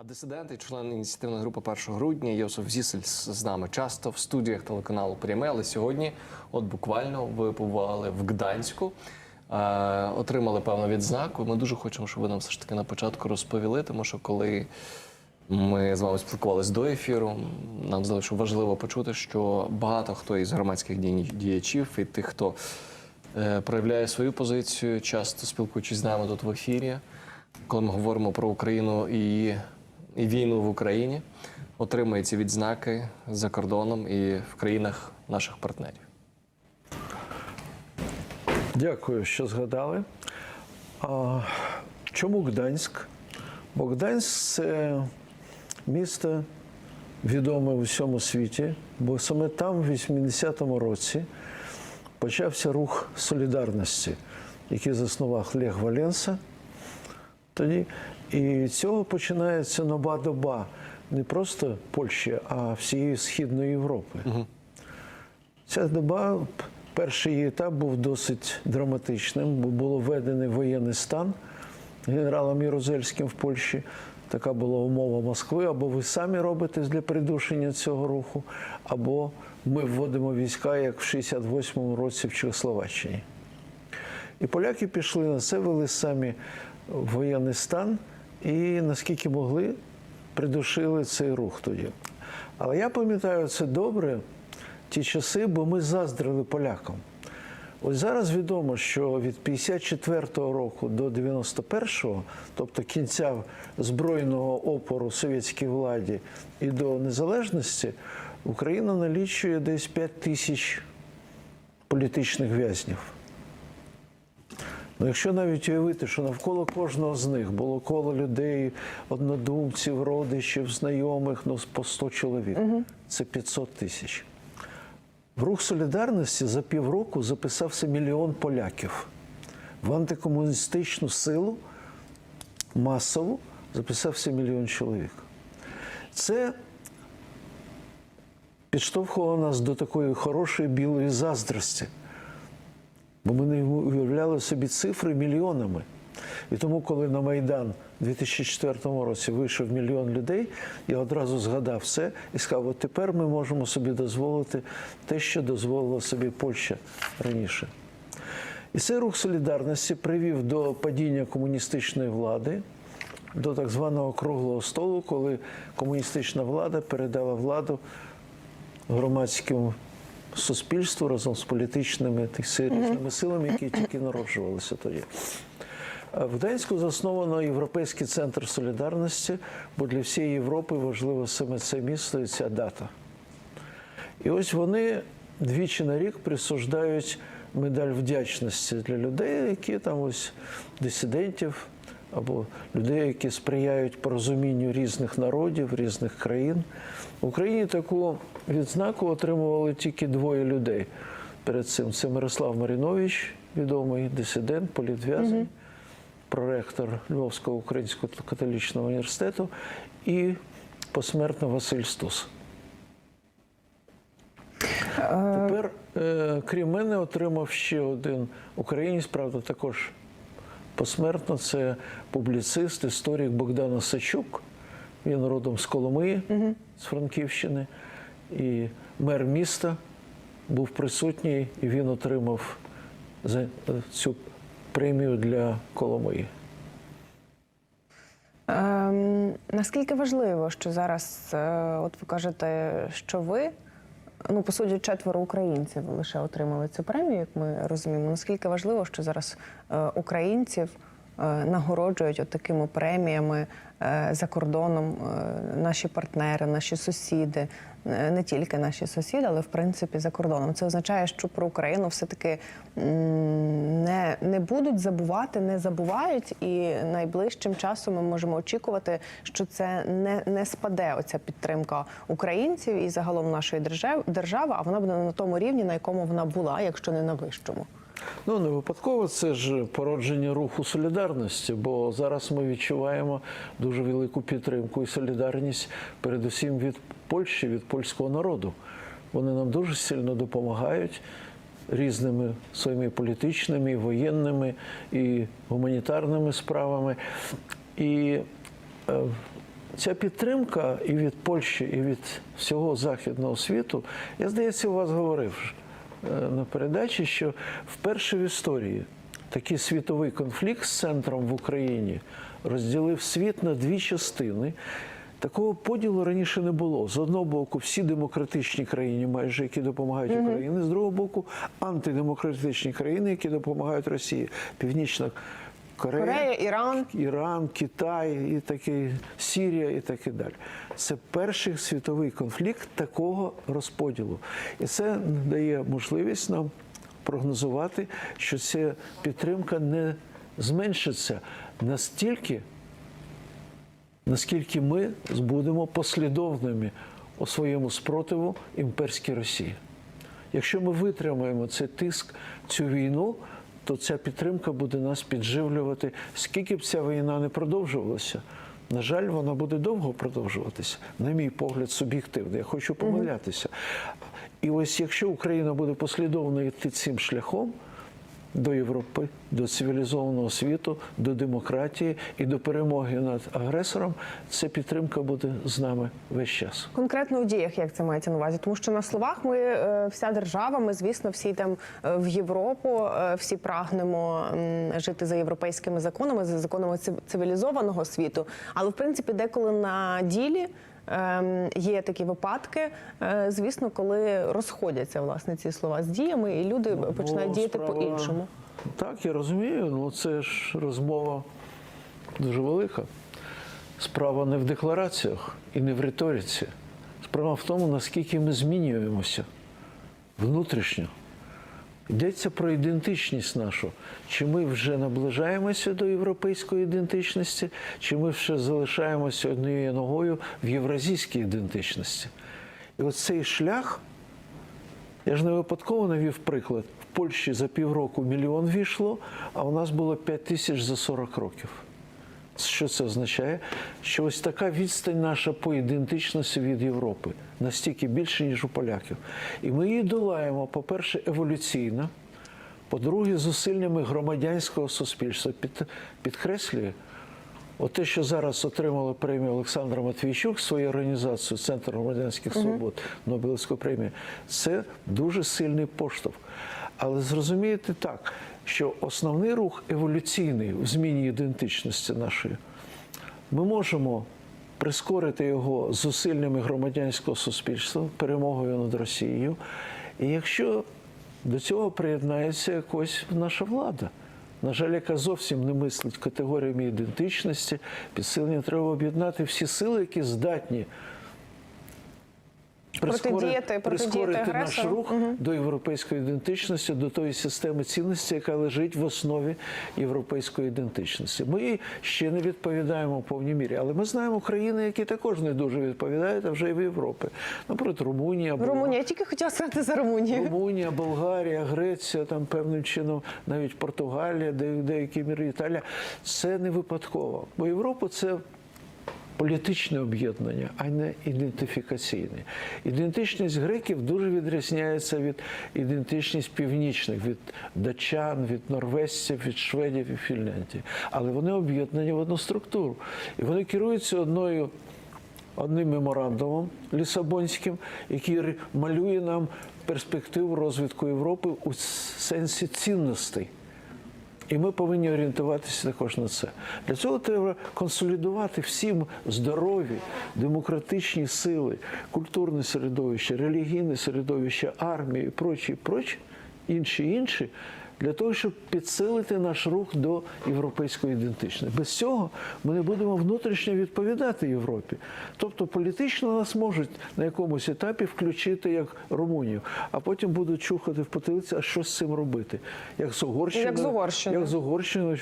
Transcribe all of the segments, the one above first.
А дисидент і член ініціативної групи 1 грудня Йосиф Зісель з нами часто в студіях телеканалу Пряме, але сьогодні, от буквально, ви побували в Гданську, е, отримали певну відзнаку. Ми дуже хочемо, щоб ви нам все ж таки на початку розповіли, тому що коли ми з вами спілкувалися до ефіру, нам здалося, що важливо почути, що багато хто із громадських діячів і тих, хто е, проявляє свою позицію, часто спілкуючись з нами тут в ефірі, коли ми говоримо про Україну і війну в Україні, отримує ці відзнаки за кордоном і в країнах наших партнерів. Дякую, що згадали. А, чому Гданськ? Бо Гданськ це місто відоме у всьому світі, бо саме там, в 80-му році, почався рух солідарності, який заснував Лех Валенса тоді. І з цього починається нова доба не просто Польщі, а всієї Східної Європи. Ця доба, перший її етап був досить драматичним, бо було введений воєнний стан генералом Єрузельським в Польщі. Така була умова Москви. Або ви самі робите для придушення цього руху, або ми вводимо війська, як в 68-му році в Чехословаччині. І поляки пішли на це, вели самі воєнний стан і наскільки могли, придушили цей рух тоді. Але я пам'ятаю це добре, ті часи, бо ми заздрили полякам. Ось зараз відомо, що від 54-го року до 91-го, тобто кінця збройного опору совєтській владі і до незалежності, Україна налічує десь 5 тисяч політичних в'язнів. Ну, якщо навіть уявити, що навколо кожного з них було коло людей, однодумців, родичів, знайомих, ну по 100 чоловік, це 500 тисяч. В рух солідарності за півроку записався мільйон поляків. В антикомуністичну силу масово записався мільйон чоловік. Це підштовхувало нас до такої хорошої білої заздрості. Бо ми не уявляли собі цифри мільйонами. І тому, коли на Майдан у 2004 році вийшов мільйон людей, я одразу згадав це і сказав: от тепер ми можемо собі дозволити те, що дозволила собі Польща раніше. І цей рух солідарності привів до падіння комуністичної влади, до так званого круглого столу, коли комуністична влада передала владу громадським суспільству разом з політичними тих різними силами, які тільки народжувалися тоді. В Гданську засновано Європейський центр солідарності, бо для всієї Європи важливо саме це місто і ця дата. І ось вони двічі на рік присуждають медаль вдячності для людей, які там ось дисидентів або людей, які сприяють порозумінню різних народів, різних країн. В Україні таку відзнаку отримували тільки двоє людей перед цим. Це Мирослав Марінович, відомий дисидент, політв'язень, проректор Львовського українського католічного університету, і посмертно Василь Стус. Тепер, е, крім мене, отримав ще один українець, правда, також посмертно. Це публіцист, історик Богдан Осачук. Він родом з Коломиї, з Франківщини. І мер міста був присутній, і він отримав цю премію для Коломиї. Ем, наскільки важливо, що зараз, е, от ви кажете, що ви, ну по суті, четверо українців лише отримали цю премію, як ми розуміємо. Наскільки важливо, що зараз е, українців нагороджують от такими преміями е, за кордоном е, наші партнери, наші сусіди, е, не тільки наші сусіди, але в принципі за кордоном. Це означає, що про Україну все-таки не, не будуть забувати, не забувають, і найближчим часом ми можемо очікувати, що це не, не спаде оця підтримка українців і загалом нашої держави, держави, а вона буде на тому рівні, на якому вона була, якщо не на вищому. Ну, не випадково це ж породження руху солідарності, бо зараз ми відчуваємо дуже велику підтримку і солідарність, передусім від Польщі, від польського народу. Вони нам дуже сильно допомагають різними своїми політичними, воєнними і гуманітарними справами. І е, ця підтримка і від Польщі, і від всього західного світу, я здається, у вас говорив на передачі, що вперше в історії такий світовий конфлікт з центром в Україні розділив світ на дві частини. Такого поділу раніше не було. З одного боку, всі демократичні країни, майже які допомагають Україні, з другого боку, антидемократичні країни, які допомагають Росії. Північна Корея, Корея, Іран. Іран, Китай, і такі, Сірія і так і далі. Це перший світовий конфлікт такого розподілу. І це дає можливість нам прогнозувати, що ця підтримка не зменшиться настільки, наскільки ми будемо послідовними у своєму спротиву імперській Росії. Якщо ми витримаємо цей тиск, цю війну, то ця підтримка буде нас підживлювати. Скільки б ця війна не продовжувалася, на жаль, вона буде довго продовжуватися, на мій погляд, суб'єктивний. Я хочу помилятися. І ось якщо Україна буде послідовно йти цим шляхом, до Європи, до цивілізованого світу, до демократії і до перемоги над агресором, ця підтримка буде з нами весь час. Конкретно у діях, як це мається на увазі? Тому що на словах ми е, вся держава, ми, звісно, всі там е, в Європу, е, всі прагнемо жити за європейськими законами, за законами цив- цивілізованого світу. Але в принципі, деколи на ділі. Ем, Є такі випадки, е, звісно, коли розходяться власне ці слова з діями, і люди починають Ну, діяти справа- по-іншому. Так, я розумію. Ну це ж розмова дуже велика. Справа не в деклараціях і не в риториці. Справа в тому, наскільки ми змінюємося внутрішньо. Йдеться про ідентичність нашу. Чи ми вже наближаємося до європейської ідентичності, чи ми ще залишаємося однією ногою в євразійській ідентичності. І ось цей шлях я ж не випадково навів приклад. В Польщі за півроку мільйон війшло, а у нас було 5 тисяч за 40 років. Що це означає? Що ось така відстань наша по ідентичності від Європи настільки більше, ніж у поляків. І ми її долаємо, по-перше, еволюційно, по-друге, зусиллями громадянського суспільства. Під, підкреслює, От те, що зараз отримала премію Олександра Матвійчук, свою організацію Центр громадянських свобод, Нобелівську премію, це дуже сильний поштовх. Але зрозумієте так, що основний рух еволюційний в зміні ідентичності нашої, ми можемо прискорити його зусиллями громадянського суспільства, перемогою над Росією. І якщо до цього приєднається якось наша влада. На жаль, яка зовсім не мислить категоріями ідентичності, підсилення треба об'єднати всі сили, які здатні Протидіяти- прискорити наш рух до європейської ідентичності, до тої системи цінностей, яка лежить в основі європейської ідентичності. Ми ще не відповідаємо в повній мірі, але ми знаємо країни, які також не дуже відповідають, а вже і в Європі. Наприклад, Румунія. Румунія, я тільки хотіла сказати за Румунію. Румунія, Болгарія, Греція, там певним чином навіть Португалія, де в деякій мірі Італія. Це не випадково. Бо Європа це політичне об'єднання, а не ідентифікаційне. Ідентичність греків дуже відрізняється від ідентичність північних, від датчан, від норвежців, від шведів і Фінляндії. Але вони об'єднані в одну структуру. І вони керуються одною одним меморандумом Лісабонським, який малює нам перспективу розвитку Європи у сенсі цінностей. І ми повинні орієнтуватися також на це. Для цього треба консолідувати всім здорові, демократичні сили, культурне середовище, релігійне середовище, армію і прочі, прочі, інші інші, для того, щоб підсилити наш рух до європейської ідентичності. Без цього ми не будемо внутрішньо відповідати Європі. Тобто політично нас можуть на якомусь етапі включити як Румунію, а потім будуть чухати в потилиці, а що з цим робити? Як з Угорщиною, Як з Угорщиною. як з Угорщиною,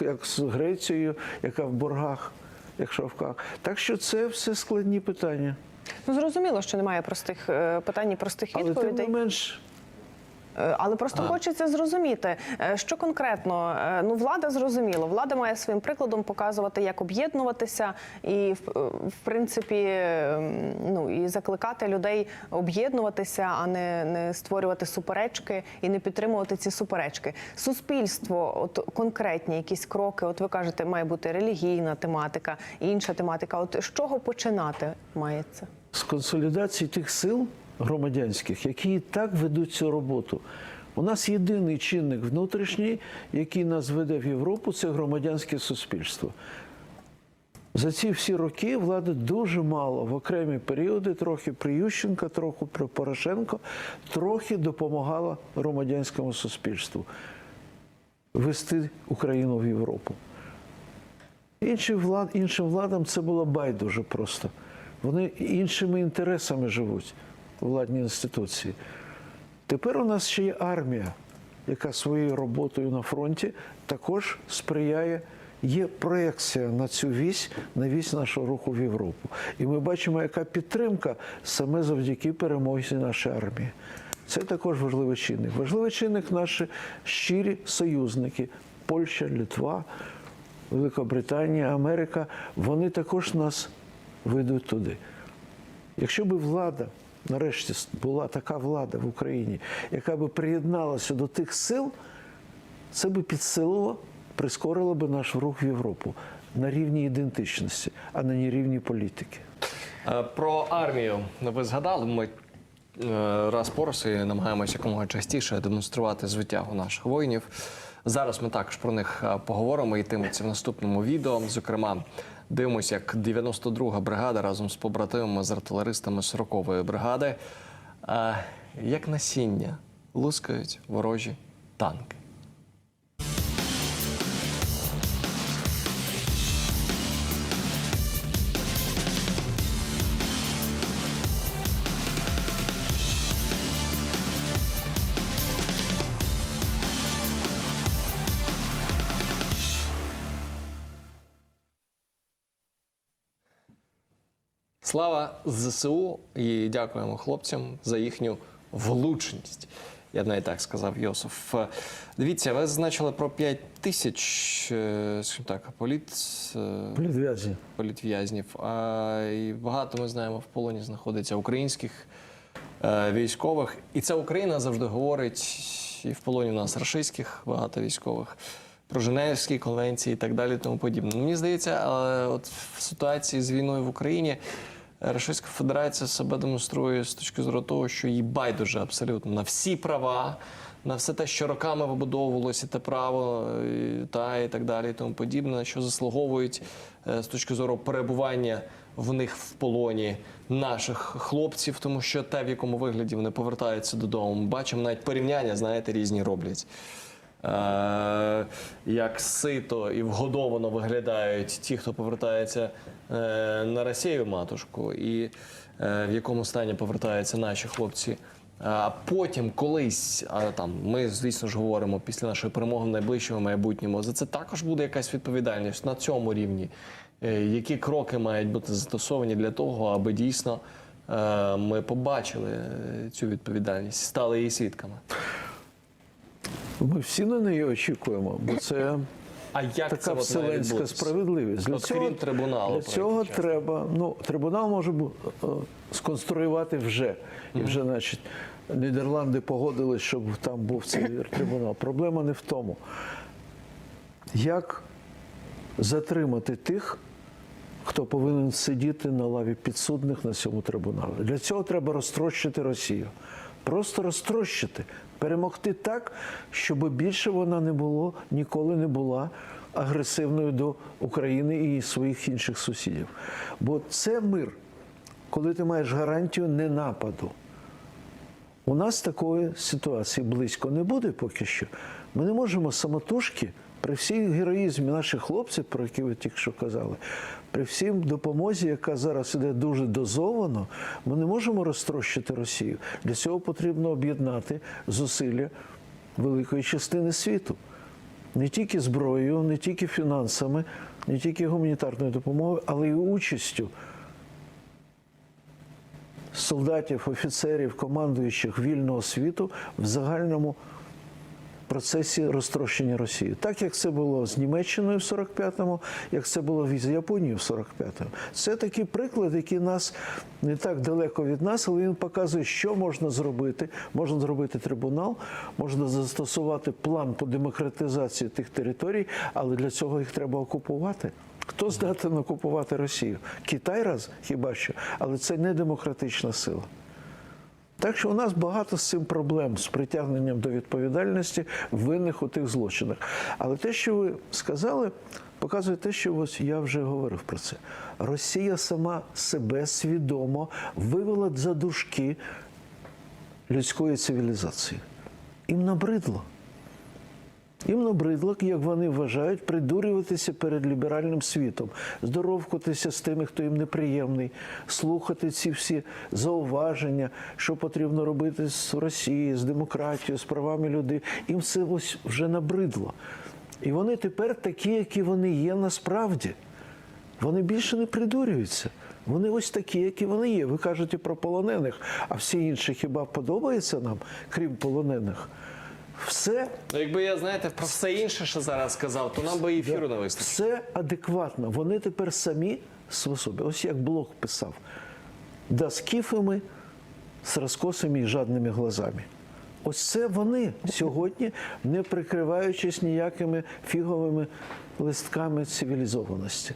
як з Грецією, яка в боргах, як шавках. Так що це все складні питання. Ну зрозуміло, що немає простих е, питань і простих Але тим не менш, Але просто хочеться зрозуміти, е, що конкретно е, ну влада зрозуміло, влада має своїм прикладом показувати, як об'єднуватися, і в, е, в принципі, ем, ну і закликати людей об'єднуватися, а не, не створювати суперечки і не підтримувати ці суперечки. Суспільство, от конкретні якісь кроки, от ви кажете, має бути релігійна тематика, інша тематика. От з чого починати мається? з консолідації тих сил громадянських, які і так ведуть цю роботу. У нас єдиний чинник внутрішній, який нас веде в Європу, це громадянське суспільство. За ці всі роки влада дуже мало в окремі періоди, трохи при Ющенка, трохи при Порошенко, трохи допомагала громадянському суспільству вести Україну в Європу. Інші влад, іншим владам це було байдуже просто. Вони іншими інтересами живуть владні інституції. Тепер у нас ще є армія, яка своєю роботою на фронті також сприяє. Є проекція на цю вісь, на вісь нашого руху в Європу. І ми бачимо, яка підтримка саме завдяки перемозі нашої армії. Це також важливий чинник. Важливий чинник наші щирі союзники Польща, Литва, Великобританія, Америка. Вони також нас ведуть туди. Якщо б влада, нарешті була така влада в Україні, яка би приєдналася до тих сил, це би підсилило, прискорило би наш рух в Європу на рівні ідентичності, а не на рівні політики. Е, Про армію ви згадали. Ми е, раз по раз і намагаємося якомога частіше демонструвати звитягу наших воїнів. Зараз ми також про них е, поговоримо. Йтиметься в наступному відео. Зокрема, дивимося, як 92-га бригада разом з побратимами з артилеристами 40-ї бригади, е, як насіння лускають ворожі танки. Слава ЗСУ і дякуємо хлопцям за їхню влучність. Я навіть так сказав Йосиф. Дивіться, ви зазначили про 5 тисяч, е, так, політ, е, Політв'язні. політв'язнів. А і багато ми знаємо в полоні знаходиться українських е, військових. І це Україна завжди говорить, і в полоні у нас рашистських багато військових, про Женевські конвенції і так далі, тому подібне. Ну, Мені здається, але от в ситуації з війною в Україні. Російська Федерація себе демонструє з точки зору того, що їй байдуже абсолютно на всі права, на все те, що роками вибудовувалося, те право і, та і так далі, і тому подібне, що заслуговують е, з точки зору перебування в них в полоні наших хлопців, тому що те, в якому вигляді вони повертаються додому. Ми бачимо навіть порівняння, знаєте, різні роблять. Е, як сито і вгодовано виглядають ті, хто повертається на Росію матушку, і е, в якому стані повертаються наші хлопці. А потім колись, а там ми, звісно ж, говоримо після нашої перемоги в найближчому майбутньому. За це також буде якась відповідальність на цьому рівні. Е, Які кроки мають бути застосовані для того, аби дійсно е, ми побачили е, цю відповідальність, стали її свідками? Ми всі на неї очікуємо, бо це А як така це вселенська справедливість. От крім трибуналу, для цього треба. Ну, трибунал може е, сконструювати вже. І вже, значить, Нідерланди погодились, щоб там був цей трибунал. Проблема не в тому. Як затримати тих, хто повинен сидіти на лаві підсудних на цьому трибуналі? Для цього треба розтрощити Росію. Просто розтрощити, перемогти так, щоб більше вона не було, ніколи не була агресивною до України і своїх інших сусідів. Бо це мир, коли ти маєш гарантію ненападу. У нас такої ситуації близько не буде поки що. Ми не можемо самотужки, при всій героїзмі наших хлопців, про які ви тільки що казали, при всій допомозі, яка зараз іде дуже дозовано, ми не можемо розтрощити Росію. Для цього потрібно об'єднати зусилля великої частини світу. Не тільки зброєю, не тільки фінансами, не тільки гуманітарною допомогою, але й участю солдатів, офіцерів, командуючих вільного світу в загальному процесі розтрощення Росії. Так як це було з Німеччиною в 45-му, як це було з Японією в 45-му. Це такий приклад, який нас не так далеко від нас, але він показує, що можна зробити. Можна зробити трибунал, можна застосувати план по демократизації тих територій, але для цього їх треба окупувати. Хто здатен окупувати Росію? Китай раз хіба що, але це не демократична сила. Так що у нас багато з цим проблем з притягненням до відповідальності винних у тих злочинах. Але те, що ви сказали, показує те, що ось я вже говорив про це. Росія сама себе свідомо вивела за дужки людської цивілізації. Їм набридло. Їм набридло, як вони вважають, придурюватися перед ліберальним світом, здоровкатися з тими, хто їм неприємний, слухати ці всі зауваження, що потрібно робити з Росією, з демократією, з правами людей. Їм це ось вже набридло. І вони тепер такі, які вони є насправді. Вони більше не придурюються. Вони ось такі, які вони є. Ви кажете про полонених, а всі інші хіба подобається нам, крім полонених? Все Ну, якби я знаєте про все інше, що зараз сказав, то нам би ефіру не вистачило. все адекватно. Вони тепер самі собі. Ось як Блок писав: да з кіфами, з розкосими і жадними глазами. Ось це вони сьогодні, не прикриваючись ніякими фіговими листками цивілізованості.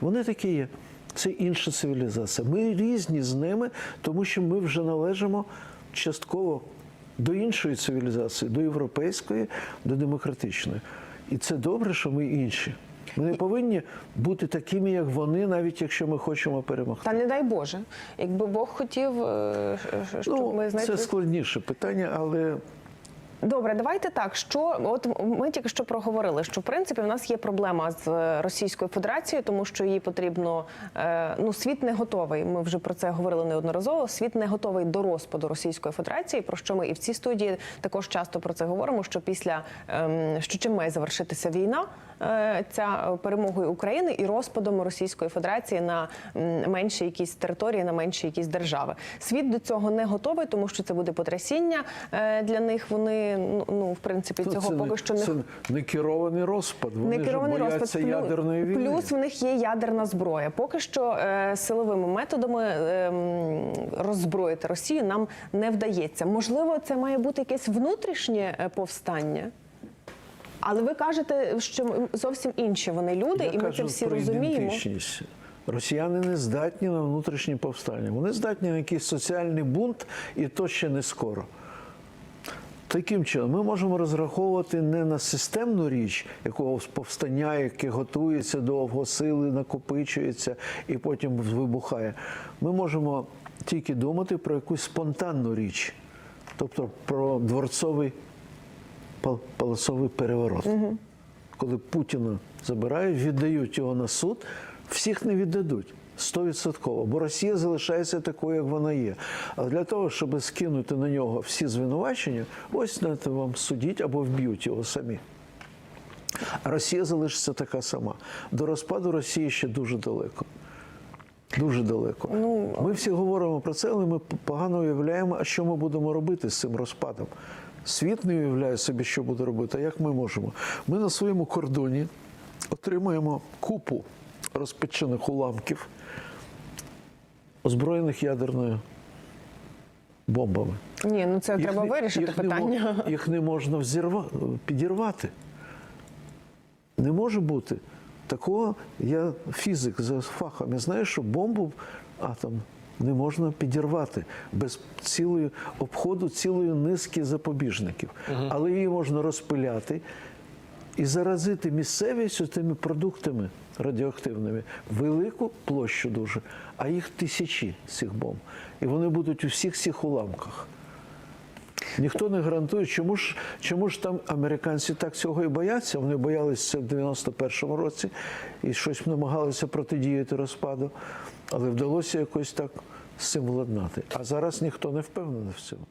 Вони такі є. Це інша цивілізація. Ми різні з ними, тому що ми вже належимо частково до іншої цивілізації, до європейської, до демократичної. І це добре, що ми інші. Ми не повинні бути такими, як вони, навіть якщо ми хочемо перемогти. Та не дай Боже, якби Бог хотів, е, щоб Ну, ми знайшли... це складніше питання, але Добре, давайте так. Що от ми тільки що проговорили, що в принципі в нас є проблема з е, Російською Федерацією, тому що її потрібно е, ну світ не готовий. Ми вже про це говорили неодноразово. Світ не готовий до розпаду Російської Федерації. Про що ми і в цій студії також часто про це говоримо. Що після ем, що чим має завершитися війна, ця е, перемогою України і розпадом Російської Федерації на менші якісь території, на менші якісь держави. Світ до цього не готовий, тому що це буде потрясіння е, для них. Вони ну, ну в принципі цього це, поки не, що не це не керований розпад. Вони не ж керований бояться розпад. Ядерної війни. Плюс в них є ядерна зброя. Поки що е, силовими методами е, роззброїти Росію нам не вдається. Можливо, це має бути якесь внутрішнє е, повстання. Але ви кажете, що зовсім інші вони люди, Я і ми це всі про розуміємо. Росіяни не здатні на внутрішні повстання. Вони здатні на якийсь соціальний бунт, і то ще не скоро. Таким чином, ми можемо розраховувати не на системну річ, якогось повстання, яке готується довго, сили накопичується і потім вибухає. Ми можемо тільки думати про якусь спонтанну річ, тобто про дворцовий палацовий переворот. Коли Путіна забирають, віддають його на суд, всіх не віддадуть. Стовідсотково, бо Росія залишається такою, як вона є. А для того, щоб скинути на нього всі звинувачення, ось знаєте, вам судіть або вб'ють його самі. А Росія залишиться така сама. До розпаду Росії ще дуже далеко. Дуже далеко. Ну, ми всі говоримо про це, але ми погано уявляємо, а що ми будемо робити з цим розпадом. Світ не уявляє собі, що буде робити, а як ми можемо. Ми на своєму кордоні отримуємо купу розпечених уламків, озброєних ядерною бомбами. Ні, ну це Їх треба не- вирішити їх не їх не можна взірва, підірвати. Не може бути. Такого я фізик за фахом. Я знаю, що бомбу атом не можна підірвати без цілої обходу цілої низки запобіжників. Але її можна розпиляти і заразити місцевістю тими продуктами радіоактивними велику площу дуже, а їх тисячі цих бомб. І вони будуть у всіх цих уламках. Ніхто не гарантує, чому ж, чому ж там американці так цього і бояться. Вони боялися це в 91-му році і щось намагалися протидіяти розпаду, але вдалося якось так з цим владнати. А зараз ніхто не впевнений в цьому.